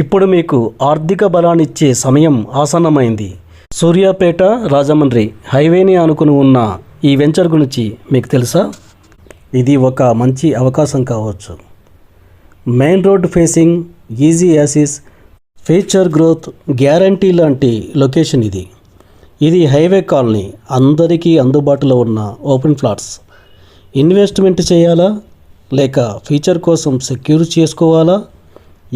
ఇప్పుడు మీకు ఆర్థిక బలాన్నిచ్చే సమయం ఆసన్నమైంది. సూర్యాపేట రాజమండ్రి హైవేని అనుకుని ఉన్న ఈ వెంచర్ గురించి మీకు తెలుసా? ఇది ఒక మంచి అవకాశం కావచ్చు. Main road facing easy access future growth guarantee లాంటి లొకేషన్ ఇది. ఇది హైవే కాలనీ అందరికీ అందుబాటులో ఉన్న ఓపెన్ ఫ్లాట్స్. ఇన్వెస్ట్మెంట్ చేయాలా? లేక ఫ్యూచర్ కోసం సెక్యూర్ చేసుకోవాలా?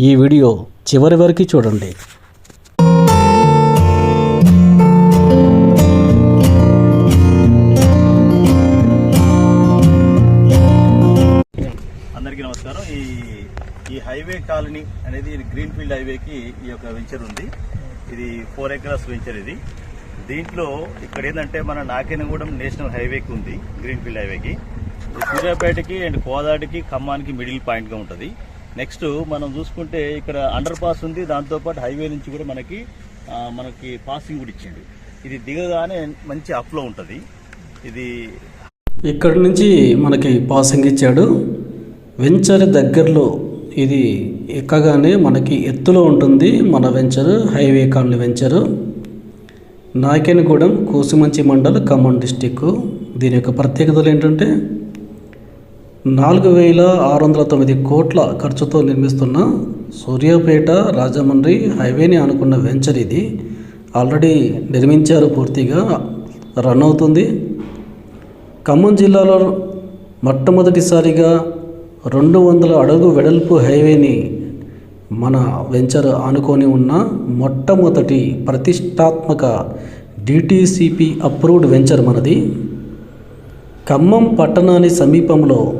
ఈ వీడియో చివరి వరకు చూడండి. అందరికీ నమస్కారం. ఈ ఈ హైవే కాలనీ అనేది గ్రీన్ ఫీల్డ్ హైవేకి ఈ యొక్క వెంచర్ ఉంది. ఇది ఫోర్ ఎకరాస్ వెంచర్ ఇది. దీంట్లో ఇక్కడ ఏంటంటే మన నాకేనగూడెం నేషనల్ హైవేకి ఉంది గ్రీన్ ఫీల్డ్ హైవేకి సూర్యాపేటకి అండ్ కోదాడికి ఖమ్మానికి మిడిల్ పాయింట్గా ఉంటుంది. నెక్స్ట్ మనం చూసుకుంటే ఇక్కడ అండర్ పాస్ ఉంది. దాంతోపాటు హైవే నుంచి కూడా మనకి మనకి పాసింగ్ కూడా ఇచ్చింది ఇది దిగగానే మంచి అప్లో ఉంటుంది. ఇది ఇక్కడి నుంచి మనకి పాసింగ్ ఇచ్చాడు. వెంచర్ దగ్గరలో ఇది ఎక్కగానే మనకి ఎత్తులో ఉంటుంది. మన venture highway colony venture. Nayakangudem Kusumanchi mandal Khammam district దీని యొక్క ప్రత్యేకతలు ఏంటంటే నాలుగు వేల ఆరు వందల తొమ్మిది కోట్ల ఖర్చుతో నిర్మిస్తున్న సూర్యాపేట రాజమండ్రి హైవేని అనుకున్న వెంచర్ ఇది. ఆల్రెడీ నిర్మించారు పూర్తిగా రన్ అవుతుంది. ఖమ్మం జిల్లాలో మొట్టమొదటిసారిగా రెండు వందల అడుగు వెడల్పు హైవేని మన వెంచర్ ఆనుకొని ఉన్న మొట్టమొదటి ప్రతిష్టాత్మక డిటీసీపీ అప్రూవ్డ్ వెంచర్ మనది. ఖమ్మం పట్టణాన్ని సమీపంలో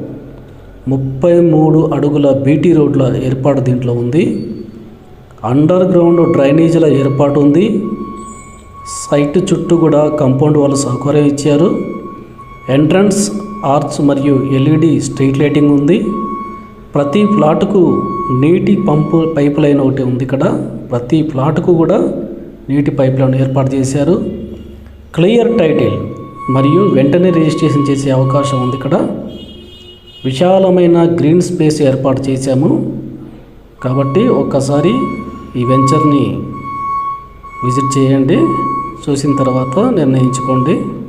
ముప్పై మూడు అడుగుల బీటీ రోడ్ల ఏర్పాటు దీంట్లో ఉంది. అండర్ గ్రౌండ్ డ్రైనేజీల ఏర్పాటు ఉంది. సైట్ చుట్టూ కూడా కంపౌండ్ వాళ్ళు సౌకర్యం ఇచ్చారు. ఎంట్రన్స్ ఆర్చ్ మరియు ఎల్ఈడి స్ట్రీట్ లైటింగ్ ఉంది. ప్రతి ప్లాట్కు నీటి పంపు పైప్ లైన్ ఒకటి ఉంది ఇక్కడ. ప్రతి ప్లాట్కు కూడా నీటి పైప్ లైన్ ఏర్పాటు చేశారు. క్లియర్ టైటిల్ మరియు వెంటనే రిజిస్ట్రేషన్ చేసే అవకాశం ఉంది ఇక్కడ. విశాలమైన గ్రీన్ స్పేస్ ఏర్పాటు చేశాము. కాబట్టి ఒక్కసారి ఈ వెంచర్ని విజిట్ చేయండి. చూసిన తర్వాత నిర్ణయించుకోండి.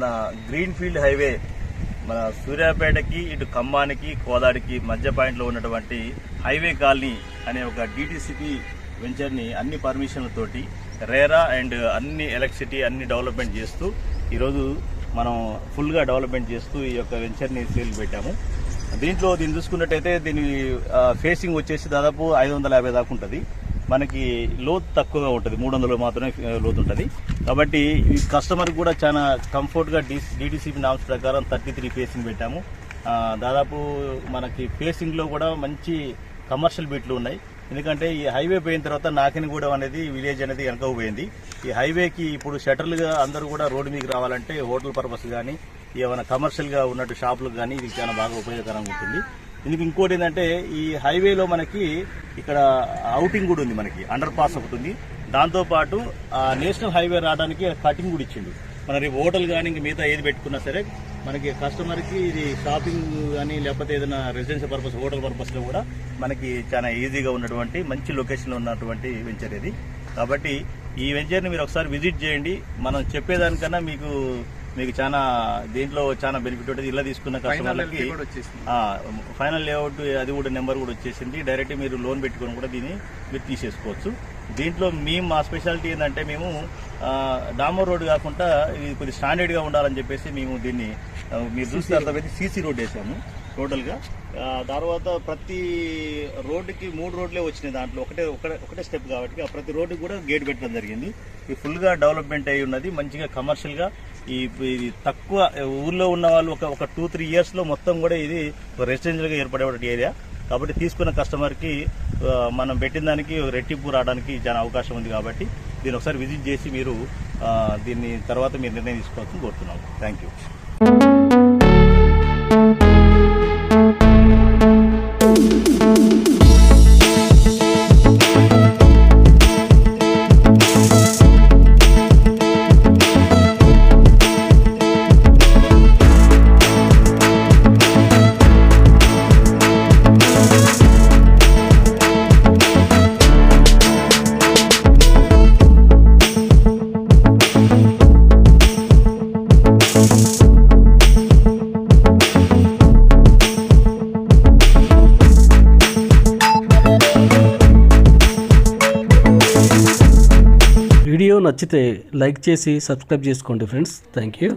మన గ్రీన్ ఫీల్డ్ హైవే మన సూర్యాపేటకి ఇటు ఖమ్మానికి కోదాడికి మధ్య పాయింట్లో ఉన్నటువంటి హైవే కాలనీ అనే ఒక డిటిసిపి వెంచర్ని అన్ని పర్మిషన్లతోటి రేరా అండ్ అన్ని ఎలక్ట్రిసిటీ అన్ని డెవలప్మెంట్ చేస్తూ ఈరోజు మనం ఫుల్గా డెవలప్మెంట్ చేస్తూ ఈ యొక్క వెంచర్ని సేల్ పెట్టాము. దీంట్లో దీన్ని చూసుకున్నట్టయితే దీని ఫేసింగ్ వచ్చేసి దాదాపు ఐదు వందల యాభై దాకా ఉంటుంది. మనకి లోతు తక్కువగా ఉంటుంది. మూడు వందలు మాత్రమే లోతు ఉంటుంది. కాబట్టి ఈ కస్టమర్ కూడా చాలా కంఫర్ట్గా డి డిటీసీపీ నామ్స్ ప్రకారం థర్టీ త్రీ ఫేసింగ్ పెట్టాము. దాదాపు మనకి ఫేసింగ్లో కూడా మంచి కమర్షియల్ బీట్లు ఉన్నాయి. ఎందుకంటే ఈ హైవే పోయిన తర్వాత నాకినిగూడెం అనేది విలేజ్ అనేది వెనక పోయింది. ఈ హైవేకి ఇప్పుడు షటర్లుగా అందరూ కూడా రోడ్డు మీదకి రావాలంటే హోటల్ పర్పస్ కానీ ఏమైనా కమర్షియల్గా ఉన్నట్టు షాపులకు కానీ ఇది చాలా బాగా ఉపయోగకరంగా ఉంటుంది. ఇందుకు ఇంకోటి ఏంటంటే ఈ హైవేలో మనకి ఇక్కడ అవుటింగ్ కూడా ఉంది మనకి అండర్ పాస్ ఒకటి ఉంది. దాంతో పాటు ఆ నేషనల్ హైవే రావడానికి కటింగ్ కూడా ఇచ్చిండు. మన రేపు హోటల్ కానీ ఇంక మిగతా ఏది పెట్టుకున్నా సరే మనకి కస్టమర్కి ఇది షాపింగ్ కానీ లేకపోతే ఏదైనా రెసిడెన్షియల్ పర్పస్ హోటల్ పర్పస్లో కూడా మనకి చాలా ఈజీగా ఉన్నటువంటి మంచి లొకేషన్లో ఉన్నటువంటి వెంచర్ ఇది. కాబట్టి ఈ వెంచర్ని మీరు ఒకసారి విజిట్ చేయండి. మనం చెప్పేదానికన్నా మీకు మీకు చాలా దీంట్లో చాలా బెనిఫిట్ ఉంటుంది. ఇలా తీసుకున్న కస్టమర్లకి ఫైనల్ లేఅవుట్ అది కూడా నెంబర్ కూడా వచ్చేసింది. డైరెక్ట్ మీరు లోన్ పెట్టుకొని కూడా దీన్ని మీరు తీసేసుకోవచ్చు. దీంట్లో మేము మా స్పెషాలిటీ ఏంటంటే మేము డామర్ రోడ్ కాకుండా ఇది కొద్ది స్టాండర్డ్గా ఉండాలని చెప్పేసి మేము దీన్ని మీరు చూస్తే అర్థమైతే సీసీ రోడ్ వేసాము టోటల్గా. ఆ, తర్వాత ప్రతి రోడ్డుకి మూడు రోడ్లే వచ్చినాయి దాంట్లో. ఒకటే ఒకటే ఒకటే స్టెప్ కాబట్టి ఆ ప్రతి రోడ్డుకి కూడా గేట్ పెట్టడం జరిగింది. ఇది ఫుల్గా డెవలప్మెంట్ అయి ఉన్నది. మంచిగా కమర్షియల్గా ఈ ఇది తక్కువ ఊర్లో ఉన్న వాళ్ళు ఒక ఒక టూ త్రీ ఇయర్స్లో మొత్తం కూడా ఇది రెసిడెన్షియల్గా ఏర్పడేటువంటి ఏరియా కాబట్టి తీసుకున్న కస్టమర్కి మనం పెట్టిన దానికి రెట్టింపు రావడానికి చాలా అవకాశం ఉంది కాబట్టి దీన్ని ఒకసారి విజిట్ చేసి మీరు దీన్ని తర్వాత మీరు నిర్ణయం తీసుకోవాల్సింది కోరుతున్నాము. థ్యాంక్ యూ నచ్చితే లైక్ చేసి సబ్స్క్రైబ్ చేసుకోండి ఫ్రెండ్స్. Thank you.